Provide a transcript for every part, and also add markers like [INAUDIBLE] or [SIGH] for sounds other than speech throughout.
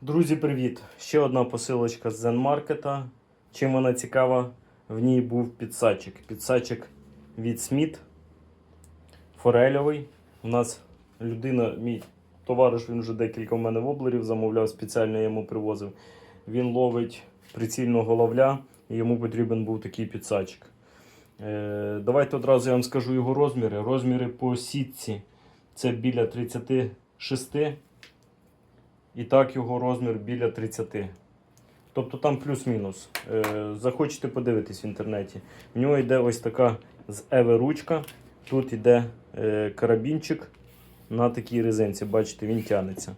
Друзі, привіт! Ще одна посилочка з Zen-маркета. Чим вона цікава? В ній був підсадчик. Підсадчик від Сміт. Форельовий. У нас людина, мій товариш, він вже декілька в мене воблерів замовляв, спеціально йому привозив. Він ловить прицільного головля, і йому потрібен був такий підсадчик. Е, давайте одразу я вам скажу його розміри. Розміри по сітці це біля 36. І так його розмір біля 30. Тобто там плюс-мінус. Е, захочете подивитись в інтернеті. В нього йде ось така з Еве ручка. Тут йде е, карабінчик на такій резинці. Бачите, він тягнеться.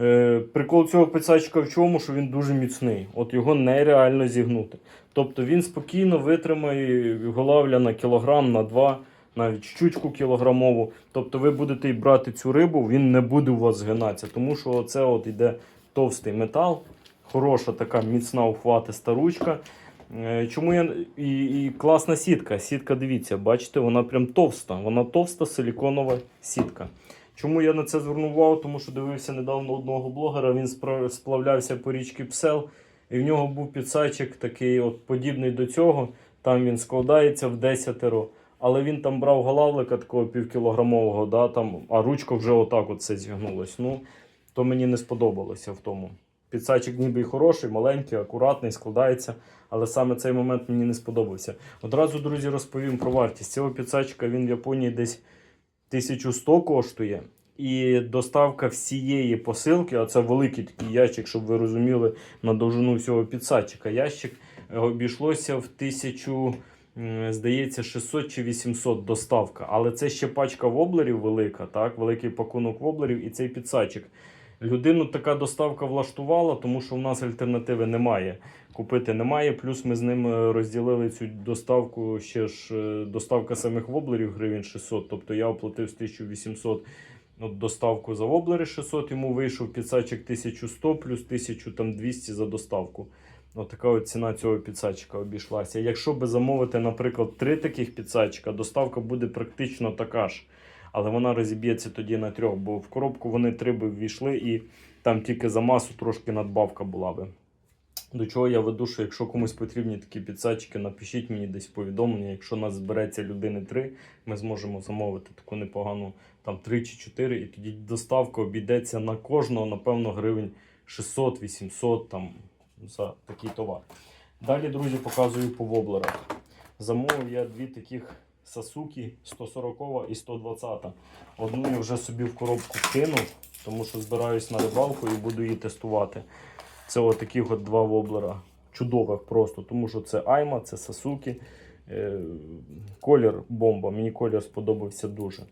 Е, прикол цього писачка в чому, що він дуже міцний. От його нереально зігнути. Тобто він спокійно витримає голавля на кілограм, на два, навіть щучку кілограмову. Тобто ви будете брати цю рибу, він не буде у вас згинатися, тому що це от йде товстий метал, хороша така міцна ухватиста ручка. Е, Чому я і, і класна сітка. Сітка, дивіться, бачите, вона прям товста. Вона товста силіконова сітка. Чому я на це звернув увагу? Тому що дивився недавно одного блогера, він сплавлявся по річці Псел, і в нього був підсачик такий от подібний до цього. Там він складається в десятеро. Але він там брав галавлика такого півкілограмового, да, там, а ручка вже отак от все зігнулась. Ну, то мені не сподобалося в тому. Підсачик ніби й хороший, маленький, акуратний, складається, але саме цей момент мені не сподобався. Одразу, друзі, розповім про вартість. Цього підсачка він в Японії десь 1100 коштує. І доставка всієї посилки, а це великий такий ящик, щоб ви розуміли на довжину всього підсадчика. Ящик е, обійшлося в 1000, м, здається, 600 чи 800 доставка. Але це ще пачка воблерів велика, так, великий пакунок воблерів і цей підсадчик. Людину така доставка влаштувала, тому що в нас альтернативи немає. Купити немає. Плюс ми з ним е, розділили цю доставку. Ще ж е, доставка самих воблерів гривень 600. Тобто я оплатив з 1800 от доставку за воблери 600, йому вийшов підсачик 1100 плюс 1200 за доставку. От така от ціна цього підсачика обійшлася. Якщо би замовити, наприклад, три таких підсачка, доставка буде практично така ж. Але вона розіб'ється тоді на трьох, бо в коробку вони три би ввійшли і там тільки за масу трошки надбавка була би. До чого я веду, що якщо комусь потрібні такі підсачки, напишіть мені десь повідомлення. Якщо нас збереться людини 3, ми зможемо замовити таку непогану там 3 чи 4, і тоді доставка обійдеться на кожного, напевно, гривень 600-800 там за такий товар. Далі, друзі, показую по воблерах. Замовив я дві таких Сасуки 140 і 120. Одну я вже собі в коробку кинув, тому що збираюсь на рибалку і буду її тестувати. Це отакі от два воблера. Чудових просто, тому що це Айма, це Сасуки. Е, колір бомба. Мені колір сподобався дуже.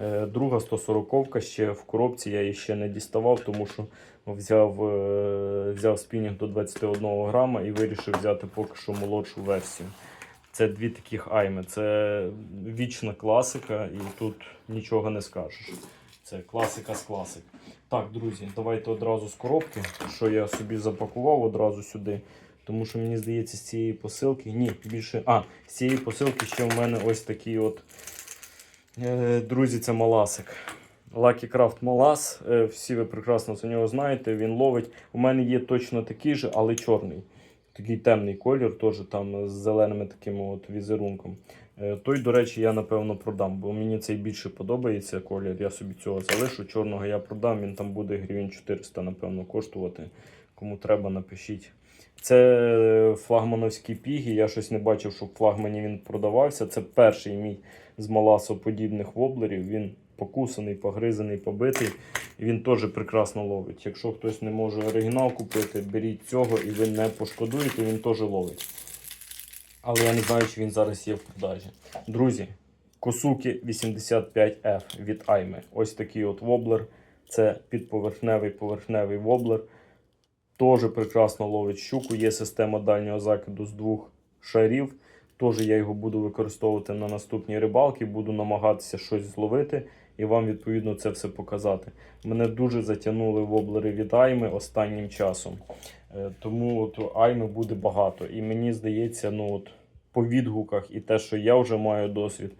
Е, друга 140 ще в коробці я її ще не діставав, тому що взяв, е, взяв спінінг до 21 грама і вирішив взяти поки що молодшу версію. Це дві таких айми. Це вічна класика, і тут нічого не скажеш. Це класика з класик. Так, друзі, давайте одразу з коробки, що я собі запакував одразу сюди. Тому що мені здається, з цієї посилки. Ні, більше. А, з цієї посилки ще в мене ось такий от. Е, друзі, це маласик. Lucky Craft Малас. Е, всі ви прекрасно за нього знаєте. Він ловить. У мене є точно такий же, але чорний. Такий темний колір, теж там з зеленими такими от візерунком. Е, Той, до речі, я напевно продам, бо мені цей більше подобається колір. Я собі цього залишу. Чорного я продам, він там буде гривень 400, напевно, коштувати. Кому треба, напишіть. Це флагмановські піги. Я щось не бачив, щоб в флагмані він продавався. Це перший мій з маласоподібних воблерів. Він покусаний, погризаний, побитий. І він теж прекрасно ловить. Якщо хтось не може оригінал купити, беріть цього і ви не пошкодуєте, він теж ловить. Але я не знаю, чи він зараз є в продажі. Друзі, Косуки 85F від Айме. Ось такий от воблер. Це підповерхневий поверхневий воблер. Теж прекрасно ловить щуку. Є система дальнього закиду з двох шарів. Теж я його буду використовувати на наступній рибалці, буду намагатися щось зловити і вам відповідно це все показати. Мене дуже затягнули воблери від Айми останнім часом. Е, Тому от Айми буде багато. І мені здається, ну от по відгуках і те, що я вже маю досвід,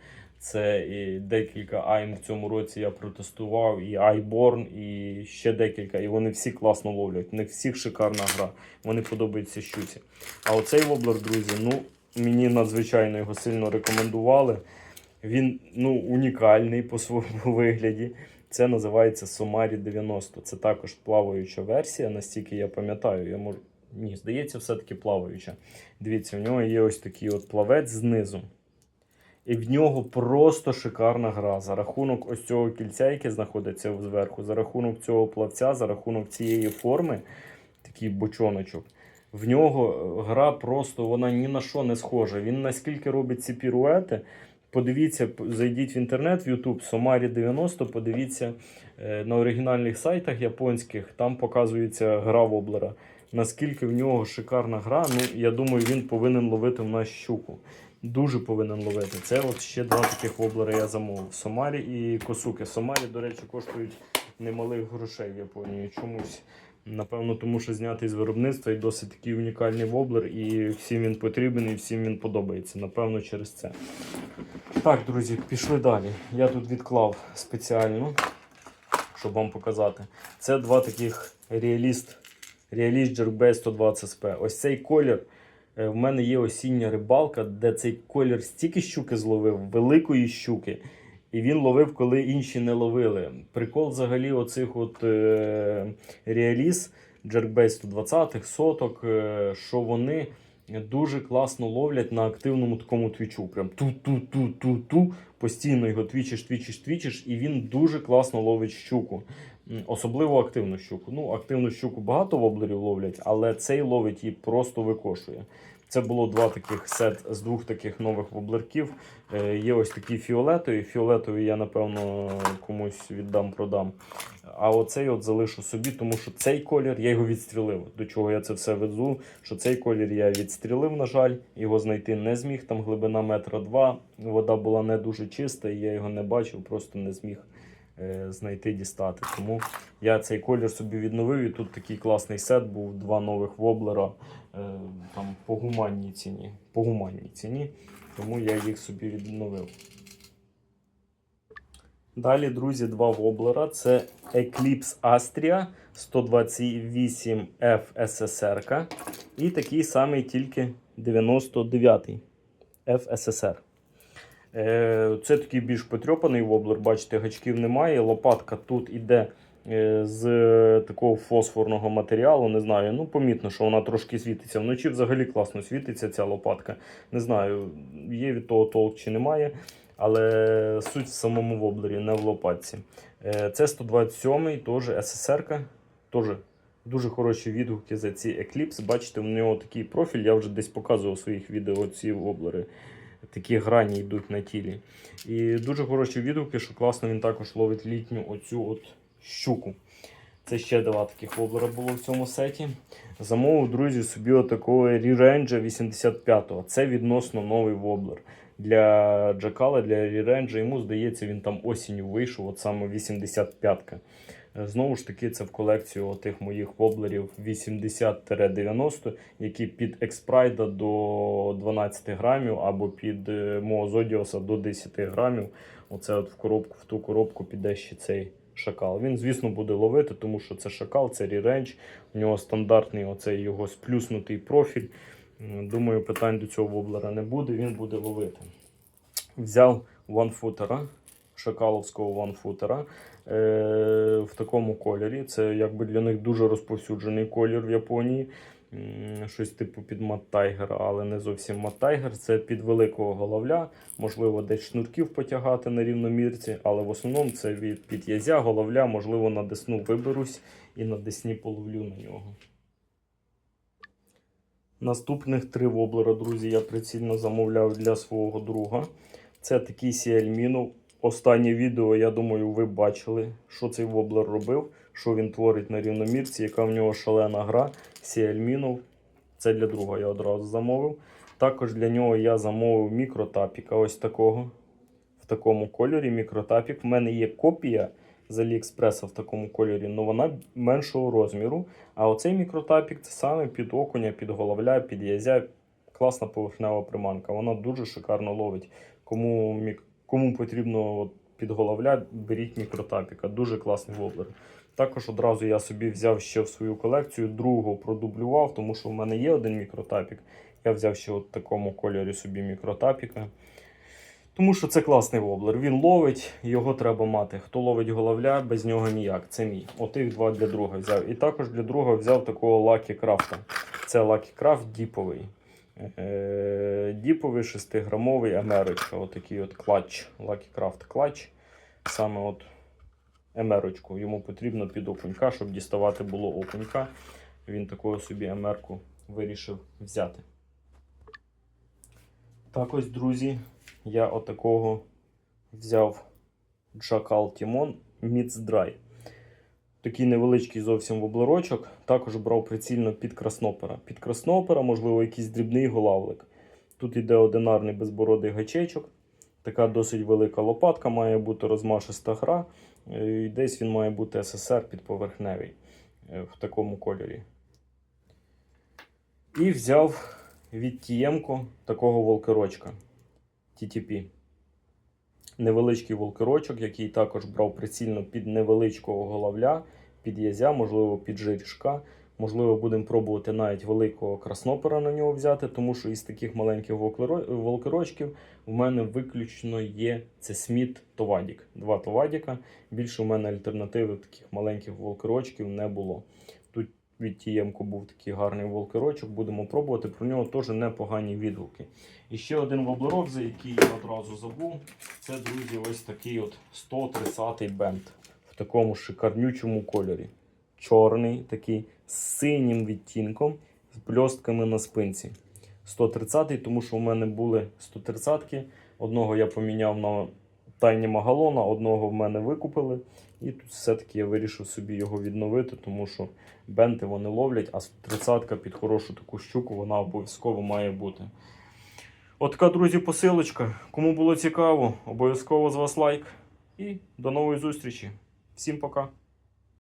Це і декілька айм в цьому році я протестував, і Айборн, і ще декілька. І вони всі класно ловлять. В них всіх шикарна гра. Вони подобаються щуці. А оцей воблер, друзі, ну мені надзвичайно його сильно рекомендували. Він ну, унікальний по своєму [LAUGHS] вигляді. Це називається Somari 90. Це також плаваюча версія, настільки я пам'ятаю. Я можу... Ні, здається, все-таки плаваюча. Дивіться, в нього є ось такий от плавець знизу. І в нього просто шикарна гра. За рахунок ось цього кільця, яке знаходиться зверху, за рахунок цього плавця, за рахунок цієї форми, такий бочоночок. В нього е, гра просто вона ні на що не схожа. Він наскільки робить ці піруети. Подивіться, зайдіть в інтернет, в YouTube, Somari 90, подивіться е, на оригінальних сайтах японських, там показується гра воблера. Наскільки в нього шикарна гра, ну я думаю, він повинен ловити в нас щуку. Дуже повинен ловити. Це от ще два таких воблери я замовив: Somari і Косуки. Somari, до речі, коштують немалих грошей в Японії. Чомусь. Напевно, тому що знятий з виробництва і досить такий унікальний воблер, і всім він потрібен, і всім він подобається. Напевно, через це. Так, друзі, пішли далі. Я тут відклав спеціально, щоб вам показати. Це два таких реаліст, реаліст Jerkbait 120 SP. Ось цей колір. Е, В мене є осіння рибалка, де цей колір стільки щуки зловив, великої щуки. І він ловив, коли інші не ловили. Прикол взагалі оцих от е, реаліс, Jerkbait 120 соток, е, що вони дуже класно ловлять на активному такому твічу. Прям ту-ту-ту-ту-ту. Постійно його твічиш, твічиш, твічиш, і він дуже класно ловить щуку. Особливо активну щуку. Ну, активну щуку багато воблерів ловлять, але цей ловить її просто викошує. Це було два таких сет з двох таких нових воблерків. Е, є ось такі фіолетові. Фіолетові я, напевно, комусь віддам, продам. А оцей от залишу собі, тому що цей колір я його відстрілив. До чого я це все веду? Що цей колір я відстрілив, на жаль, його знайти не зміг. Там глибина метра два. Вода була не дуже чиста, і я його не бачив, просто не зміг знайти, дістати. Тому я цей колір собі відновив. І тут такий класний сет був, два нових воблера е, там, по гуманній ціні. По гуманній ціні. Тому я їх собі відновив. Далі, друзі, два воблера. Це Eclipse Astria 128F SSR. І такий самий тільки 99 FSSR. Е, Це такий більш потрьопаний воблер. Бачите, гачків немає. Лопатка тут іде е, з такого фосфорного матеріалу. Не знаю. Ну, помітно, що вона трошки світиться. Вночі взагалі класно світиться ця лопатка. Не знаю, є від того толк чи немає. Але суть в самому воблері, не в лопатці. Е, Це 127-й, теж СССР. Теж дуже хороші відгуки за ці Eclipse. Бачите, в нього такий профіль. Я вже десь показував у своїх відео ці воблери. Такі грані йдуть на тілі. І дуже хороші відгуки, що класно він також ловить літню оцю от щуку. Це ще два таких воблера було в цьому сеті. Замовив, друзі, собі отакого Re-Range 85-го. Це відносно новий воблер. Для Джакала, для Re-Range, йому здається, він там осінню вийшов, от саме 85-ка. Е, Знову ж таки, це в колекцію тих моїх воблерів 80-90, які під експрайда до 12 грамів або під е, мого Зодіоса до 10 грамів. Оце от в коробку, в ту коробку піде ще цей шакал. Він, звісно, буде ловити, тому що це шакал, це ріренч. У нього стандартний оцей його сплюснутий профіль. Думаю, питань до цього воблера не буде, він буде ловити. Взяв ванфутера, шакаловського ванфутера е, в такому кольорі. Це якби для них дуже розповсюджений колір в Японії. Щось типу під маттайгера, але не зовсім маттайгер. Це під великого головля. Можливо, десь шнурків потягати на рівномірці, але в основному це від під язя, головля, можливо, на десну виберусь і на десні половлю на нього. Наступних три воблера, друзі, я прицільно замовляв для свого друга. Це такий Сіальмінов. Останнє відео, я думаю, ви бачили, що цей воблер робив, що він творить на рівномірці, яка в нього шалена гра. Сіальмінов. Це для друга я одразу замовив. Також для нього я замовив мікротапіка ось такого. В такому кольорі мікротапік. В мене є копія з Аліекспреса в такому кольорі, але вона меншого розміру. А оцей мікротапік це саме під окуня, під головля, під язя. Класна поверхнева приманка. Вона дуже шикарно ловить. Кому мік... Кому потрібно от, підголовля, беріть мікротапіка. Дуже класний воблер. Також одразу я собі взяв ще в свою колекцію, другого продублював, тому що в мене є один мікротапік. Я взяв ще от такому кольорі собі мікротапіка. Тому що це класний воблер. Він ловить, його треба мати. Хто ловить головля, без нього ніяк. Це мій. Отих два для друга взяв. І також для друга взяв такого Lucky Craft. Це Lucky Craft діповий. Діповий 6-грамовий Америка. Отакий от клатч. Lucky Craft клатч. Саме от емерочку. Йому потрібно під окунька, щоб діставати було окунька. Він такого собі емерку вирішив взяти. Так ось, друзі, я отакого взяв Джакал Тімон Dry. Такий невеличкий зовсім воблерочок. Також брав прицільно під краснопера. Під краснопера, можливо, якийсь дрібний голавлик. Тут йде одинарний безбородий гачечок. Така досить велика лопатка має бути розмашиста гра. Е, І десь він має бути СССР підповерхневий е, в такому кольорі. І взяв від Тіємко такого волкерочка TTP. Невеличкий волкерочок, який також брав прицільно під невеличкого головля, під язя, можливо, під жирішка. Можливо, будемо пробувати навіть великого краснопера на нього взяти, тому що із таких маленьких волкерочків в мене виключно є це Сміт Товадік. Два Товадіка. Більше у мене альтернативи таких маленьких волкерочків не було. Від Тіємко був такий гарний волкерочок, будемо пробувати. Про нього теж непогані відгуки. І ще один воблерок, за який я одразу забув. Це, друзі, ось такий от 130-й бенд в такому шикарнючому кольорі. Чорний, такий з синім відтінком, з бльостками на спинці. 130-й, тому що у мене були 130-ки. Одного я поміняв на тайні магалона, одного в мене викупили. І тут все-таки я вирішив собі його відновити, тому що бенти вони ловлять, а 30-ка під хорошу таку щуку вона обов'язково має бути. От друзі, посилочка. Кому було цікаво, обов'язково з вас лайк. І до нової зустрічі. Всім пока!